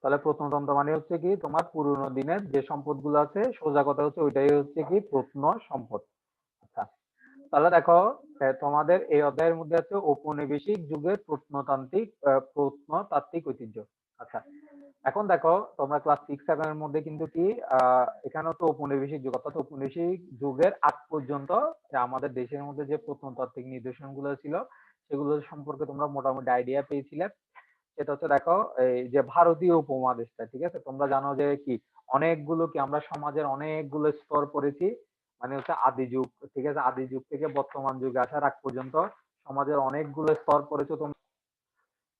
তাহলে প্রত্নতন্ত্র মানে হচ্ছে কি, তোমার পুরনো দিনের যে সম্পদগুলো আছে, সোজা কথা হচ্ছে ওইটাই হচ্ছে কি, প্রত্ন সম্পদ। আচ্ছা। তাহলে দেখো তোমাদের এই অধ্যায়ের মধ্যে আছে ঔপনিবেশিক যুগের প্রত্নতান্ত্রিক প্রত্নতাত্ত্বিক ঐতিহ্য। আচ্ছা। এখন দেখো, তোমরা ক্লাস সিক্স সেভেন এর মধ্যে কিন্তু কি এখানে তো ঔপনিবেশিক যুগ, অর্থাৎ ঔপনিবেশিক যুগের আগ পর্যন্ত আমাদের দেশের মধ্যে যে প্রত্নতাত্ত্বিক নিদর্শনগুলো ছিল, সেগুলো সম্পর্কে তোমরা মোটামুটি আইডিয়া পেয়েছিলে। সেটা হচ্ছে দেখো, এই যে ভারতীয় উপমহাদেশটা, ঠিক আছে? তোমরা জানো যে কি? অনেকগুলো কি আমরা সমাজের অনেকগুলো স্তর পড়েছি। মানে হচ্ছে আদি যুগ, ঠিক আছে? আদি যুগ থেকে বর্তমান যুগে আসার আগ পর্যন্ত সমাজের অনেকগুলো স্তর পড়েছো তোমরা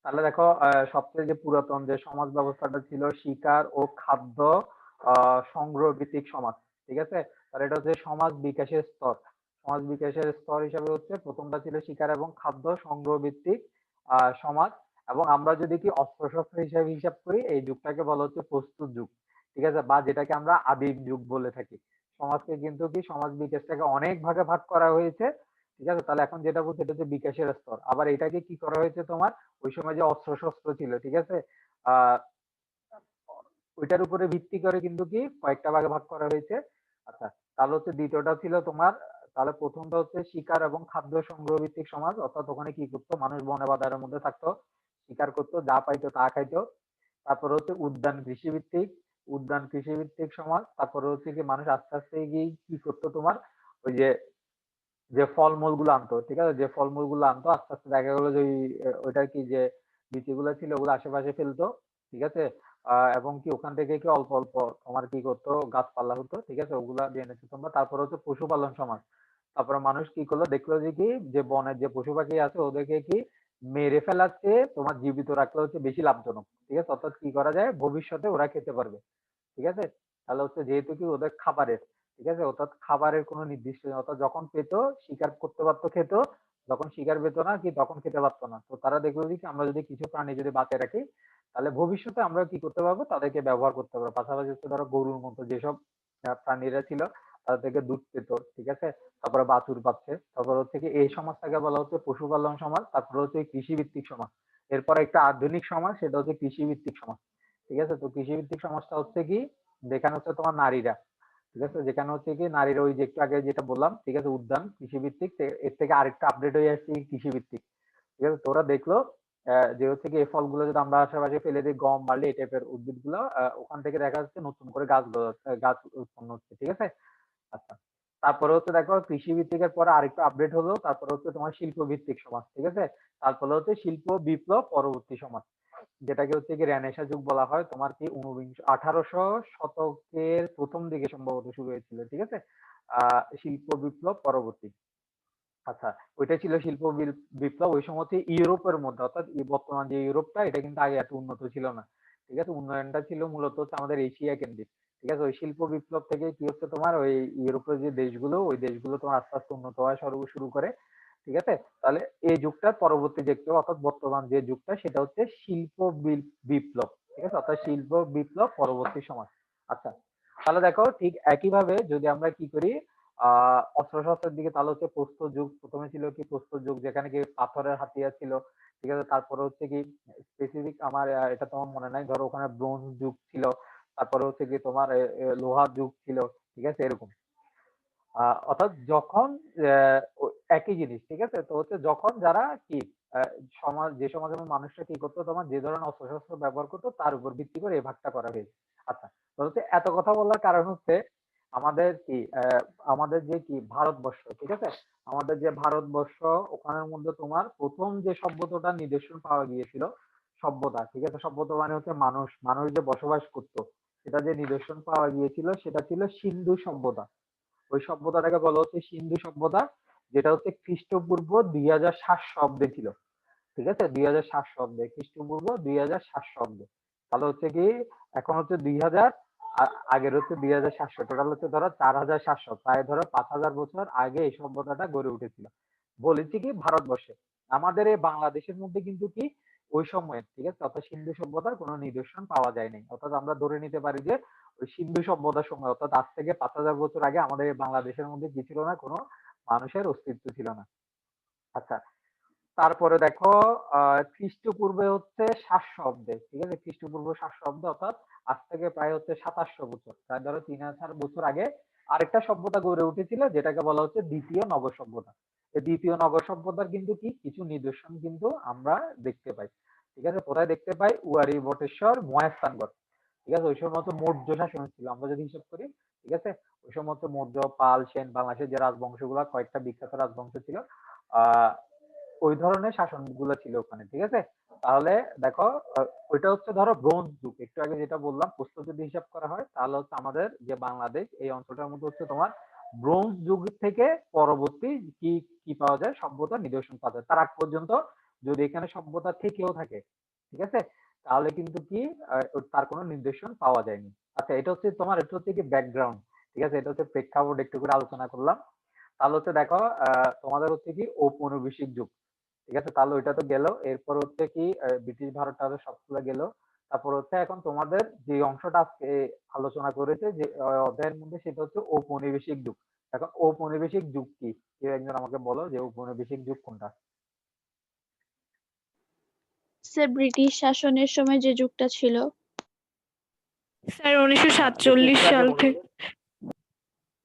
তাহলে দেখো সবচেয়ে যে পুরাতন যে সমাজ ব্যবস্থাটা ছিল শিকার ও খাদ্য সংগ্রহ ভিত্তিক সমাজ, ঠিক আছে? তাহলে এটা হচ্ছে সমাজ বিকাশের স্তর। সমাজ বিকাশের স্তর হিসাবে হচ্ছে প্রথমটা ছিল শিকার এবং খাদ্য সংগ্রহ ভিত্তিক সমাজ। এবং আমরা যদি কি অস্ত্রশস্ত্র হিসাবে হিসাব করি, এই যুগটাকে বলা হচ্ছে প্রস্তুত যুগ। ঠিক আছে? বা যেটাকে আমরা আদিম যুগ বলে থাকি। সমাজকে কিন্তু কি, সমাজ বিকাশটাকে অনেক ভাগে ভাগ করা হয়েছে। ঠিক আছে? তাহলে এখন যেটা বলছে, এটা হচ্ছে বিকাশের স্তর। আবার এটাকে কি করা হয়েছে তোমার? ওই সময় যে অস্ত্র শস্ত্র ছিল, ঠিক আছে? আহ ওইটার উপরে ভিত্তি করে কিন্তু কি, কয়েকটা ভাগে ভাগ করা হয়েছে। আচ্ছা তাহলে হচ্ছে দ্বিতীয়টা ছিল তোমার, তাহলে প্রথমটা হচ্ছে শিকার এবং খাদ্য সংগ্রহ ভিত্তিক সমাজ। অর্থাৎ ওখানে কি করতো? মানুষ বনে বাজারের মধ্যে থাকতো। শিকার করতো, যা পাইতো তা খাইতো। তারপরে হচ্ছে উদ্যান কৃষি ভিত্তিক উদ্যান কৃষি ভিত্তিক সমাজ, তারপরে হচ্ছে কি মানুষ আস্তে আস্তে গিয়ে কি করতো তোমার? ওই যে যে ফলমূলগুলো আনতো, ঠিক আছে? যে ফলমূলগুলো আনতো, আস্তে আস্তে দেখা গেলো যে ওইটা কি যে গুলো ছিল, ওগুলো আশেপাশে ফেলতো, ঠিক আছে? এবং কি ওখান থেকে কি অল্প অল্প তোমার কি করতো? গাছপালা হতো, ঠিক আছে? ওগুলা দিয়ে এনেছে তোমরা। তারপর হচ্ছে পশুপালন সমাজ। তারপরে মানুষ কি করল? দেখল যে কি, যে বনের যে পশু পাখি আছে, ওদেরকে কি মেরে ফেলাচ্ছে, তোমার জীবিত রাখলে হচ্ছে বেশি লাভজনক। ঠিক আছে? অর্থাৎ কি করা যায়? ভবিষ্যতে ওরা খেতে পারবে। ঠিক আছে? তাহলে হচ্ছে যেহেতু কি ওদের খাবারের, ঠিক আছে? অর্থাৎ খাবারের কোনো নির্দিষ্ট অর্থাৎ যখন পেত, শিকার করতে পারতো খেত, যখন শিকার পেতো না, কি তখন খেতে পারতো না। তো তারা দেখল যে আমরা যদি কিছু প্রাণী যদি বাঁচিয়ে রাখি, তাহলে ভবিষ্যতে আমরা কি করতে পারব? তাদেরকে ব্যবহার করতে পারব। পাশাপাশি হচ্ছে ধরো গরুর মতো যেসব প্রাণীরা ছিল তাদের থেকে দুধ পেত ঠিক আছে? তারপরে বাছুর পাচ্ছে, তারপর হচ্ছে কি এই সমাজটাকে বলা হচ্ছে পশুপালন সমাজ, তারপরে হচ্ছে কৃষি ভিত্তিক সমাজ। এরপর একটা আধুনিক সমাজ, সেটা হচ্ছে কৃষি ভিত্তিক সমাজ, ঠিক আছে? তো কৃষি ভিত্তিক সমাজটা হচ্ছে কি? যেখানে হচ্ছে তোমার নারীরা, ঠিক আছে? যেখানে হচ্ছে কি নারীরা ওই যে একটু আগে যেটা বললাম, ঠিক আছে? উদ্যান কৃষি ভিত্তিক এর থেকে আরেকটা আপডেট হয়ে আসছে কৃষি ভিত্তিক ঠিক আছে? তোরা দেখল যে হচ্ছে কি এই ফলগুলো যদি আমরা আশেপাশে ফেলে দিই, গম, বার্লি, এই টাইপের উদ্ভিদগুলো ওখান থেকে দেখা যাচ্ছে নতুন করে গাছ গাছ উৎপন্ন হচ্ছে, ঠিক আছে? আচ্ছা। তারপরে হচ্ছে দেখো কৃষি ভিত্তিকের পরে আরেকটু আপডেট হলো। তারপরে হচ্ছে তোমার শিল্প ভিত্তিক সমাজ, ঠিক আছে? তারপরে হচ্ছে শিল্প বিপ্লব পরবর্তী সমাজ। যেটাকে হচ্ছে কি রেনেসা যুগ বলা হয়। তোমার কি ঊনবিংশ, আঠারোশো শতকের প্রথম দিকে সম্ভবত শুরু হয়েছিল, ঠিক আছে? শিল্প বিপ্লব পরবর্তী। আচ্ছা ওইটা ছিল শিল্প বিপ্লব। ওই সময় ইউরোপের মধ্যে, অর্থাৎ বর্তমান যে ইউরোপটা, এটা কিন্তু আগে এত উন্নত ছিল না। ঠিক আছে? উন্নয়নটা ছিল মূলত আমাদের এশিয়া কেন্দ্রিক। ঠিক আছে? ওই শিল্প বিপ্লব থেকে কি হচ্ছে তোমার? ওই ইউরোপের যে দেশগুলো, ওই দেশগুলো তোমার আস্তে আস্তে উন্নত হওয়া শুরু করে, ঠিক আছে? তাহলে এই যুগটার পরবর্তী যে অর্থাৎ বর্তমান যে যুগটা, সেটা হচ্ছে শিল্প বিপ্লব, ঠিক আছে? অর্থাৎ শিল্প বিপ্লব পরবর্তী সময়। আচ্ছা তাহলে দেখো ঠিক একইভাবে যদি আমরা কি করি আহ অস্ত্র দিকে তাহলে হচ্ছে প্রস্তর যুগ। প্রথমে ছিল কি প্রস্তর যুগ, যেখানে কি পাথরের হাতিয়ার ছিল, ঠিক আছে? তারপরে হচ্ছে কি স্পেসিফিক আমার এটা তোমার মনে নাই, ধরো ওখানে ব্রোঞ্জ যুগ ছিল তারপরে হচ্ছে কি তোমার লোহার যুগ ছিল, ঠিক আছে, এরকম। অর্থাৎ যখন একই জিনিস, ঠিক আছে? তো হচ্ছে যখন যারা কি সমাজ, যে সমাজের মানুষরা কি করতো, তোমার যে ধরনের অস্ত্রশস্ত্র ব্যবহার করতো, তার উপর ভিত্তি করে এই ভাগটা করা হয়েছে। আচ্ছা তো হচ্ছে এত কথা বলার কারণ হচ্ছে, আমাদের কি আমাদের যে কি, ভারতবর্ষ, ঠিক আছে? আমাদের যে ভারতবর্ষ, ওখানের মধ্যে তোমার প্রথম যে সভ্যতাটা নিদর্শন পাওয়া গিয়েছিল, সভ্যতা, ঠিক আছে? সভ্যতা মানে হচ্ছে মানুষ মানুষ যে বসবাস করতো সেটা যে নিদর্শন পাওয়া গিয়েছিল, সেটা ছিল সিন্ধু সভ্যতা। ওই সভ্যতাটাকে বলা হচ্ছে সিন্ধু সভ্যতা, যেটা হচ্ছে খ্রিস্টপূর্ব দুই হাজার সাত শব্দে ছিল। ঠিক আছে? দুই হাজার সাত শব্দে, খ্রিস্টপূর্ব দুই হাজার সাত শব্দে। তাহলে হচ্ছে কি, এখন হচ্ছে দুই হাজার আগের হচ্ছে দুই হাজার সাতশো। টোটাল হচ্ছে ধরো চার হাজার সাতশো, প্রায় ধরো পাঁচ হাজার বছর আগে এই সভ্যতাটা গড়ে উঠেছিল। বলেছি কি, ভারতবর্ষে। আমাদের এই বাংলাদেশের মধ্যে কিন্তু কি ওই সময়ে ঠিক আছে? অর্থাৎ সিন্ধু সভ্যতার কোনো নিদর্শন পাওয়া যায়নি। অর্থাৎ আমরা ধরে নিতে পারি যে, ওই সিন্ধু সভ্যতার সময়, অর্থাৎ আজ থেকে পাঁচ হাজার বছর আগে আমাদের বাংলাদেশের মধ্যে কি ছিল না, কোনো মানুষের অস্তিত্ব ছিল না। আচ্ছা তারপরে দেখো খ্রিস্টপূর্বে হচ্ছে সাতশো অব্দে ঠিক আছে? খ্রিস্টপূর্ব সাতশো অব্দে অর্থাৎ আজ থেকে প্রায় হচ্ছে সাতাশশো বছর। প্রায় ধরো তিন হাজার বছর আগে আরেকটা সভ্যতা গড়ে উঠেছিল, যেটাকে বলা হচ্ছে দ্বিতীয় নব সভ্যতা দ্বিতীয় নগর সভ্যতার কিন্তু কি? কিছু নিদর্শন কিন্তু আমরা দেখতে পাই। ঠিক আছে? কোথায় দেখতে পাই? উয়ারি বটেশ্বর মহেস্থানগড় ঠিক আছে? ওই সময় মৌর্য শাসন ছিল আমরা যদি হিসাব করি। ঠিক আছে? ওই সময় মৌর্য, পাল, সেন, বাংলাদেশের যে রাজবংশগুলো, কয়েকটা বিখ্যাত রাজবংশ ছিল, আহ, ওই ধরনের শাসনগুলো ছিল ওখানে। ঠিক আছে? তাহলে দেখো ওইটা হচ্ছে ধরো ব্রোঞ্জ যুগ। একটু আগে যেটা বললাম, প্রস্তুত যদি হিসাব করা হয়, তাহলে হচ্ছে আমাদের যে বাংলাদেশ, এই অঞ্চলটার মধ্যে হচ্ছে তোমার ব্রোঞ্জ যুগ থেকে পরবর্তী কি কি পাওয়া যায়? সভ্যতার নিদর্শন পাওয়া যায়। তার আগ পর্যন্ত যদি এখানে সভ্যতা থেকেও থাকে, ঠিক আছে? তাহলে কিন্তু কি তার কোনো নির্দেশন পাওয়া যায়নি। আচ্ছা এটা হচ্ছে তোমার, এটা হচ্ছে কি ব্যাকগ্রাউন্ড ঠিক আছে? এটা হচ্ছে প্রেক্ষাপট একটু করে আলোচনা করলাম। তাহলে হচ্ছে দেখো তোমাদের হচ্ছে কি ঔপনিবেশিক যুগ, ঠিক আছে? তাহলে ওইটা তো গেল। এরপর হচ্ছে কি ব্রিটিশ ভারত টারত সবগুলো গেল। তারপর হচ্ছে এখন তোমাদের যে অংশটা আজকে আলোচনা করেছে যে অধ্যায়ের মধ্যে সেটা হচ্ছে ঔপনিবেশিক যুগ। এখন ঔপনিবেশিক যুগ কি? কেউ একজন আমাকে বলো যে ঔপনিবেশিক যুগ কোনটা? স্যার ব্রিটিশ শাসনের সময় যে যুগটা ছিল। স্যার উনিশশো সাতচল্লিশ সাল থেকে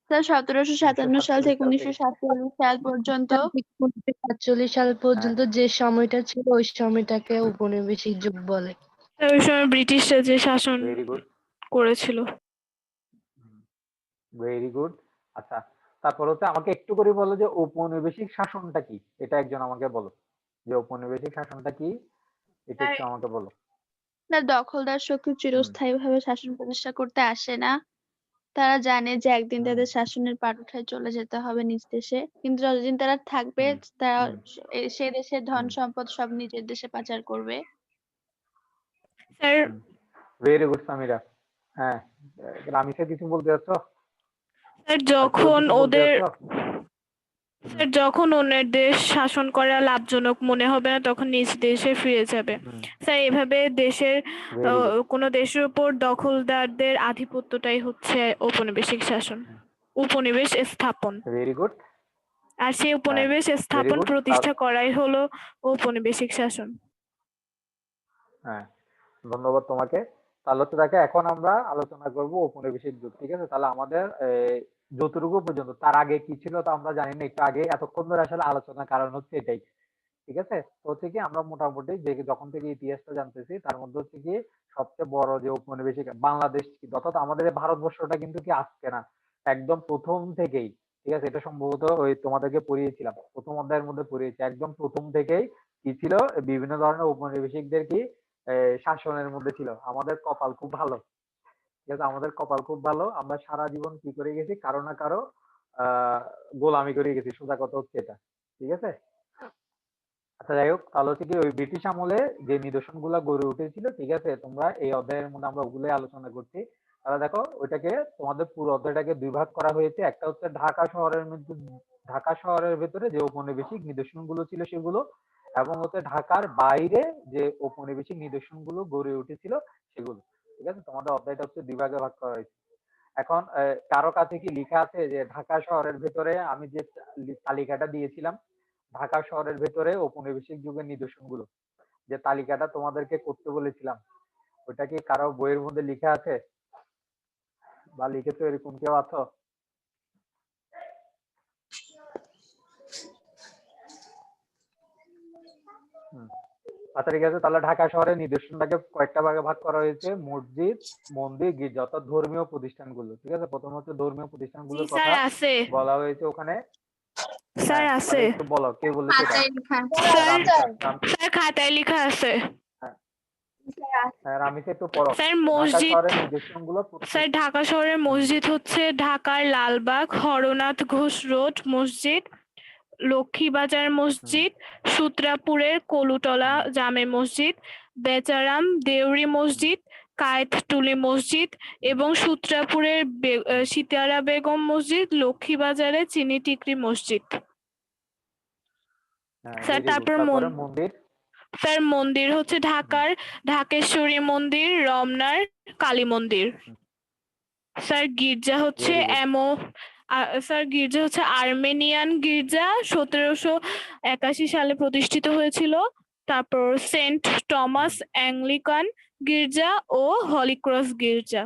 স্যার সতেরোশো সাতান্ন সাল থেকে উনিশশো সাতচল্লিশ সাল পর্যন্ত সাতচল্লিশ সাল পর্যন্ত যে সময়টা ছিল ওই সময়টাকে ঔপনিবেশিক যুগ বলে। ওই সময় ব্রিটিশরা যে শাসন ভেরি গুড করেছিল। ভেরি গুড আচ্ছা তারপর হচ্ছে আমাকে একটু করে বলো যে ঔপনিবেশিক শাসনটা কি? এটা একজন আমাকে বলো। যে ঔপনিবেশিক শাসনটা কি? এটা একটু আমাকে বলো। স্যার দখলদার শক্তি চিরস্থায়ীভাবে শাসন প্রতিষ্ঠা করতে আসে না। তারা জানে যে একদিন তাদের শাসনের পাটুঠায় চলে যেতে হবে নিজ দেশে। কিন্তু যতদিন তারা থাকবে তারা। সে দেশের ধন সম্পদ সব নিজের দেশে পাচার করবে। স্যার। ভেরি গুড সামিরা হ্যাঁ রামিসা কিছু বলতে স্যার যখন ওদের স্যার যখন অন্যের দেশ শাসন করা লাভজনক মনে হবে না তখন নিজ দেশে ফিরে যাবে। স্যার এভাবে দেশের. কোনো দেশের উপর দখলদারদের আধিপত্যটাই হচ্ছে ঔপনিবেশিক শাসন উপনিবেশ স্থাপন। ভেরি গুড আর সেই উপনিবেশ স্থাপন প্রতিষ্ঠা করাই হলো ঔপনিবেশিক শাসন। হ্যাঁ। ধন্যবাদ তোমাকে। তাহলে হচ্ছে দেখো, এখন আমরা আলোচনা করব ঔপনিবেশিক যুগ, ঠিক আছে? তাহলে আমাদের যতটুকু পর্যন্ত, তার আগে কি ছিল তা আমরা জানি না, একটু আগে এতক্ষণ ধরে আসলে আলোচনার কারণ হচ্ছে এটাই, ঠিক আছে? তো হচ্ছে কি আমরা মোটামুটি যে যখন থেকে ইতিহাসটা জানতেছি, তার মধ্যে হচ্ছে কি সবচেয়ে বড় যে উপনিবেশিক বাংলাদেশ কি, অর্থাৎ আমাদের ভারতবর্ষটা কিন্তু কি আজকে না, একদম প্রথম থেকেই, ঠিক আছে? এটা সম্ভবত ওই তোমাদেরকে পড়িয়েছিলাম, প্রথম অধ্যায়ের মধ্যে পড়িয়েছি, একদম প্রথম থেকেই কি ছিল, বিভিন্ন ধরনের উপনিবেশিকদের কি শাসনের মধ্যে ছিল। আমাদের কপাল খুব ভালো। ঠিক আছে? আমাদের কপাল খুব ভালো। আমরা সারা জীবন কি করে গেছি? কারও না কারও আহ গোলামি করে গেছি। সোজা কথা হচ্ছে এটা। ঠিক আছে? আচ্ছা যাই হোক। তাহলে হচ্ছে কি ওই ব্রিটিশ আমলে যে নিদর্শনগুলা গড়ে উঠেছিল, ঠিক আছে? তোমরা এই অধ্যায়ের মধ্যে আমরা ওগুলোই আলোচনা করছি। তাহলে দেখো, ওইটাকে তোমাদের পুরো অধ্যায়টাকে দুই ভাগ করা হয়েছে। একটা হচ্ছে ঢাকা শহরের মধ্যে, ঢাকা শহরের ভেতরে যে ঔপনিবেশিক নিদর্শনগুলো ছিল সেগুলো এবং হচ্ছে ঢাকার বাইরে যে ঔপনিবেশিক নিদর্শনগুলো গড়ে উঠেছিল সেগুলো। ঠিক আছে? তোমাদের অধ্যায়টা হচ্ছে দুই ভাগে করা হয়েছে। এখন কারও কাছে কি লেখা আছে যে ঢাকা শহরের ভেতরে আমি যে তালিকাটা দিয়েছিলাম, ঢাকা শহরের ভেতরে ঔপনিবেশিক যুগের নিদর্শনগুলো যে তালিকাটা তোমাদেরকে করতে বলেছিলাম ওটা কি কারও বইয়ের মধ্যে লেখা আছে? বা লিখেছো এরকম কেউ আছো? আচ্ছা ঠিক আছে তাহলে ঢাকা শহরের নিদর্শনটাকে কয়েকটা ভাগে ভাগ করা হয়েছে। মসজিদ মন্দির গির্জা অর্থাৎ ধর্মীয় প্রতিষ্ঠানগুলো ঠিক আছে? প্রথম হচ্ছে ধর্মীয় জি প্রতিষ্ঠানগুলোর কথা বলা হয়েছে ওখানে। স্যার হ্যাঁ, আছে। বলো কে বলেছে লেখা স্যার খাতায় লেখা আছে। হ্যাঁ, একটু পড়ো। স্যার মসজিদ স্যার ঢাকা শহরের মসজিদ হচ্ছে ঢাকার লালবাগ হরনাথ ঘোষ রোড মসজিদ লক্ষ্মীবাজার মসজিদ সূত্রাপুরের কলুটলা জামে মসজিদ বেচারাম দেউরি মসজিদ কায়েতটুলি মসজিদ এবং সূত্রাপুরের সিতারা বেগম মসজিদ লক্ষ্মীবাজারের চিনি টিকরি মসজিদ। হ্যাঁ, স্যার, তারপর মন- মন্দির। স্যার মন্দির হচ্ছে ঢাকার ঢাকেশ্বরী মন্দির রমনার কালী মন্দির। স্যার গির্জা হচ্ছে এমো স্যার গির্জা হচ্ছে আর্মেনিয়ান গির্জা সতেরোশো একাশি সালে প্রতিষ্ঠিত হয়েছিল। তারপর সেন্ট টমাস অ্যাংলিকান গির্জা ও হলিক্রস গির্জা।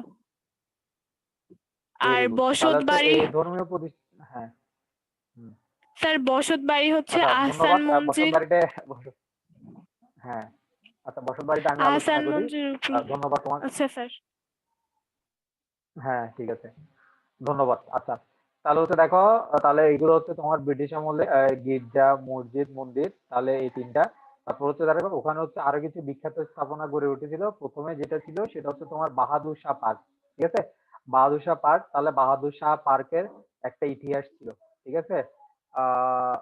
আর বসত বাড়ি ধর্মীয় হ্যাঁ। স্যার বসত বাড়ি হচ্ছে আচ্ছা, আহসান ধন্যবাদ। মঞ্জিল হ্যাঁ। আচ্ছা বসত বাড়িতে আমি আহসান মঞ্জিল ধন্যবাদ তোমার আচ্ছা স্যার। হ্যাঁ ঠিক আছে। ধন্যবাদ। আচ্ছা। তাহলে হচ্ছে দেখো তাহলে এগুলো হচ্ছে তোমার ব্রিটিশ আমলে গির্জা, মসজিদ, মন্দির, তাহলে এই তিনটা। তারপর হচ্ছে দেখো, ওখানে হচ্ছে আরও কিছু বিখ্যাত স্থাপনা গড়ে উঠেছিল। প্রথমে যেটা ছিল, সেটা হচ্ছে তোমার বাহাদুর শাহ পার্ক, ঠিক আছে? বাহাদুর শাহ পার্ক, তাহলে বাহাদুর শাহ পার্কের একটা ইতিহাস ছিল, ঠিক আছে? আহ,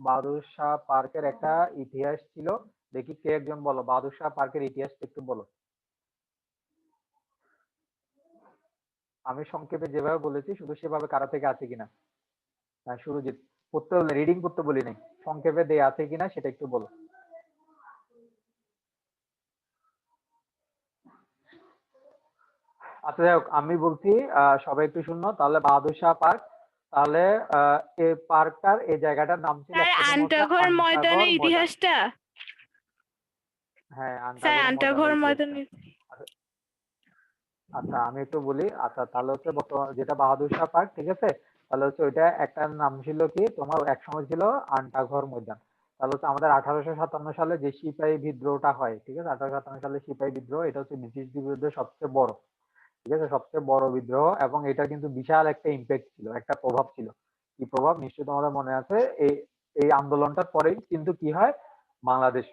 বাহাদুর শাহ পার্কের একটা ইতিহাস ছিল। দেখি কে একজন বলো? বাহাদুর শাহ পার্কের ইতিহাসটা একটু বলো। আমি সংক্ষেপে যেভাবে বলেছি শুধু সেভাবে কারও থেকে আছে কিনা। হ্যাঁ সুরজিৎ পড়তে বলি রিডিং করতে বলি নাই সংক্ষেপে দেয়া আছে কিনা সেটা একটু বলো। আচ্ছা যাই হোক আমি বলছি আহ, সবাই একটু শুনো তাহলে বাহাদুর শাহ পার্ক তাহলে আহ, এই পার্কটার এই জায়গাটার নাম ছিল আন্টাঘর আন্টাঘর ময়দানের ইতিহাসটা। হ্যাঁ আন্টাঘর ময়দানের আচ্ছা আমি একটু বলি। আচ্ছা তাহলে হচ্ছে যেটা বাহাদুর শাহ পার্ক, ঠিক আছে? তাহলে হচ্ছে ওইটা একটা নাম ছিল কি? তোমার এক সময় ছিল আন্টাঘর ময়দান। তাহলে হচ্ছে আমাদের আঠারোশো সাতান্ন সালে যে সিপাহী বিদ্রোহটা হয়, ঠিক আছে? আঠারোশো সাতান্ন সালে সিপাহী বিদ্রোহ, এটা হচ্ছে ব্রিটিশদের বিরুদ্ধে সবচেয়ে বড়, ঠিক আছে? সবচেয়ে বড় বিদ্রোহ এবং এটা কিন্তু বিশাল একটা ইম্প্যাক্ট ছিল, একটা প্রভাব ছিল। কি প্রভাব? নিশ্চয়ই তোমাদের মনে আছে। এই এই আন্দোলনটার পরেই কিন্তু কি হয়? বাংলাদেশ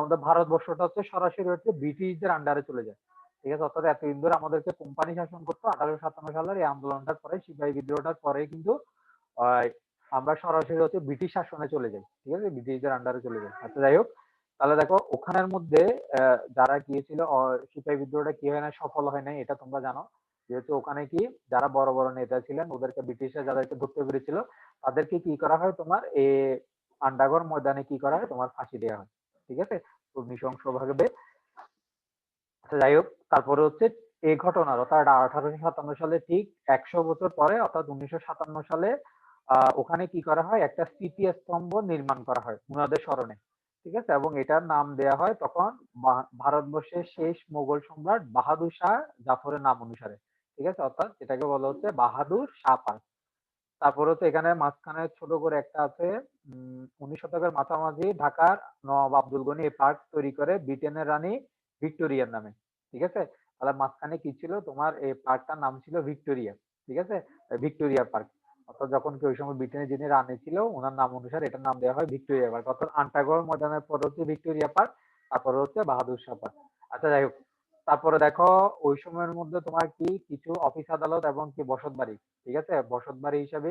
আমাদের ভারতবর্ষটা হচ্ছে সরাসরি হচ্ছে ব্রিটিশদের আন্ডারে চলে যায়। ঠিক আছে? অর্থাৎ এতদিন ধরে আমাদেরকে কোম্পানি শাসন করতো, আঠারোশো সাতান্ন সালের এই আন্দোলনটার পরে, সিপাহী বিদ্রোহটার পরে কিন্তু আমরা সরাসরি হচ্ছে ব্রিটিশ শাসনে চলে যাই, ঠিক আছে? ব্রিটিশদের আন্ডারে চলে যাই। আচ্ছা যাই হোক, তাহলে দেখো, ওখানের মধ্যে যারা গিয়েছিল সিপাহী বিদ্রোহটা কি হয় না, সফল হয় নাই, এটা তোমরা জানো। যেহেতু ওখানে কি, যারা বড় বড় নেতা ছিলেন, ওদেরকে ব্রিটিশরা যাদেরকে ধরতে পেরেছিল, তাদেরকে কি করা হয় তোমার, এ আন্ডাগর ময়দানে কি করা হয়? তোমার ফাঁসি দেওয়া হয়, ঠিক আছে? তো নৃশংস ভাবে যাই হোক, তারপরে হচ্ছে এই ঘটনার, অর্থাৎ আঠারোশো সাতান্ন সালে ঠিক একশো বছর পরে, অর্থাৎ উনিশশো সাতান্ন সালে ওখানে কি করা হয়? একটা স্মৃতিস্তম্ভ নির্মাণ করা হয় উনাদের স্মরণে, ঠিক আছে? এবং এটার নাম দেয়া হয় তখন ভারতবর্ষের শেষ মোগল সম্রাট বাহাদুর শাহ জাফরের নাম অনুসারে, ঠিক আছে? অর্থাৎ এটাকে বলা হচ্ছে বাহাদুর শাহ পার্ক তারপর হচ্ছে এখানে মাঝখানে ছোট করে একটা আছে উনিশ শতকের মাঝামাঝি ঢাকার নবাব আব্দুল গনি এই পার্ক তৈরি করে, ব্রিটেনের রানী ভিক্টোরিয়ার নামে, ঠিক আছে? তাহলে মাঝখানে কি ছিল? তোমার এই পার্কটার নাম ছিল ভিক্টোরিয়া, ঠিক আছে? Victoria park. অর্থাৎ যখন কি ওই সময় ব্রিটেনের যিনি রানী ছিল ওনার নাম অনুসারে এটার নাম দেওয়া হয় ভিক্টোরিয়া পার্ক। অর্থাৎ আন্টাগড় ময়দানের পর হচ্ছে ভিক্টোরিয়া পার্ক, তারপরে হচ্ছে বাহাদুর শাহ পার্ক। আচ্ছা যাই হোক। তারপরে দেখো, ওই সময়ের মধ্যে তোমার কি কিছু অফিস আদালত এবং কি বসত বাড়ি, ঠিক আছে? বসত বাড়ি হিসাবে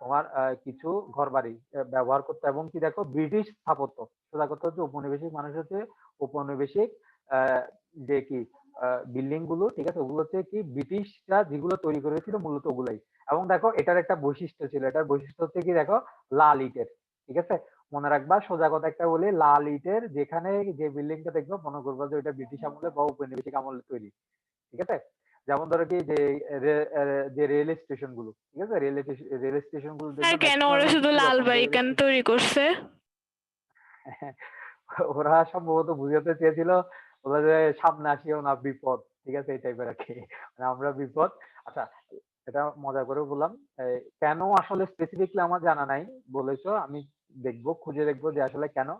তোমার কিছু ঘর বাড়ি ব্যবহার করতো। এবং কি দেখো, ব্রিটিশ স্থাপত্য সোজা করতে হচ্ছে উপনিবেশিক মানুষ হচ্ছে, উপনিবেশিক যে কি বিল্ডিংগুলো ঠিক আছে? ওগুলো হচ্ছে কি ব্রিটিশরা যেগুলো তৈরি করেছিল মূলত ওগুলাই। এবং দেখো এটার একটা বৈশিষ্ট্য ছিল। এটার বৈশিষ্ট্য হচ্ছে কি দেখো লাল ইটের ঠিক আছে? মনে রাখবা সোজা কথা একটা বলি লাল ইটের যেখানে যে বিল্ডিংটা দেখবে মনে করবা যে ওইটা ব্রিটিশ আমলে বা উপনিবেশিক আমলে তৈরি ঠিক আছে? যেমন ধরো কি যে যে রেল স্টেশনগুলো ঠিক আছে? রেল রেল স্টেশনগুলো কেন ওরা শুধু লাল বাড়ি তৈরি করছে? ওরা সম্ভবত বুঝাতে চেয়েছিল ওরা যে সামনে আসিও না বিপদ। ঠিক আছে? এই টাইপের আর কি মানে আমরা বিপদ। আচ্ছা এটা মজা করে বললাম। কেন আসলে স্পেসিফিকলি আমার জানা নাই, বলেছ? আমি দেখব, খুঁজে দেখব যে আসলে কেন।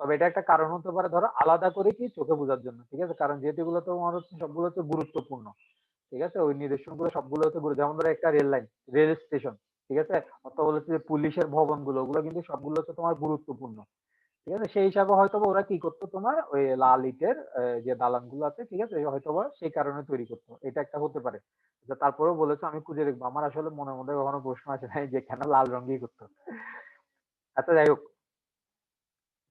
তবে এটা একটা কারণ হতে পারে, ধরো, আলাদা করে কি চোখে বোঝার জন্য, ঠিক আছে? কারণ যেহেতু এগুলো তো আমার হচ্ছে সবগুলো হচ্ছে গুরুত্বপূর্ণ, ঠিক আছে? ওই নির্দেশনগুলো সবগুলো হচ্ছে যেমন ধরো একটা রেল লাইন, রেল স্টেশন, ঠিক আছে? অথবা যে পুলিশের ভবনগুলো, ওগুলো কিন্তু সবগুলো হচ্ছে তোমার গুরুত্বপূর্ণ। ঠিক আছে? সেই হিসাবে হয়তো ওরা কি করতো তোমার? ওই লাল ইটের যে দালানগুলো আছে ঠিক আছে? হয়তো সেই কারণে তৈরি করতো। এটা একটা হতে পারে। আচ্ছা, তারপরেও বলেছ আমি খুঁজে দেখব। আমার আসলে মনের মধ্যে কখনো প্রশ্ন আসে নাই যে কেন লাল রঙই করতো। আচ্ছা যাই হোক।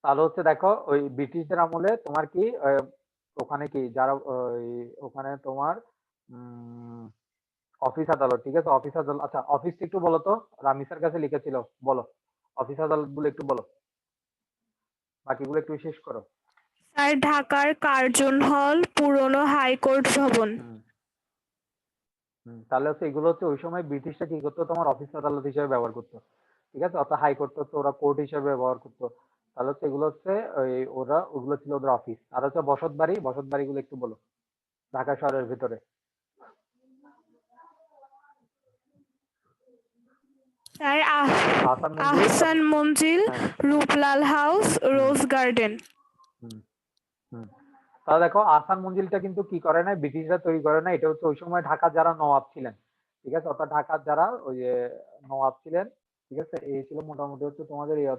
তাহলে হচ্ছে দেখো ওই ব্রিটিশদের আমলে তোমার কি ওখানে কি যারা ওখানে তোমার অফিস আদালত ঠিক আছে? অফিস আদালত আচ্ছা অফিস একটু বলো তো। রামিসার কাছে লিখেছিল বলো। অফিস আদালতগুলো একটু বলো। বাকিগুলো একটু শেষ করো। স্যার ঢাকার কার্জন হল পুরনো হাইকোর্ট ভবন। তাহলে হচ্ছে এগুলো হচ্ছে ওই সময় ব্রিটিশরা কি করতো? তোমার অফিস আদালত হিসেবে ব্যবহার করতো। ঠিক আছে? অর্থাৎ হাইকোর্ট তো ওরা কোর্ট হিসেবে ব্যবহার করতো। তাহলে হচ্ছে এগুলো হচ্ছে ওই ওরা ওগুলো ছিল ওদের অফিস আর হচ্ছে বসত বাড়ি বসত বাড়িগুলো একটু বলো। ঢাকা শহরের ভিতরে। স্যার আহসান মঞ্জিল হ্যাঁ, রূপলাল হাউস রোজ গার্ডেন। তাহলে দেখো আহসান মঞ্জিলটা কিন্তু কি করে না ব্রিটিশরা তৈরি করে না এটা হচ্ছে ওই সময় ঢাকার যারা নবাব ছিলেন ঠিক আছে? অর্থাৎ ঢাকার যারা ওই যে নবাব ছিলেন ঠিক আছে? এই ছিল মোটামুটি হচ্ছে তোমাদের এই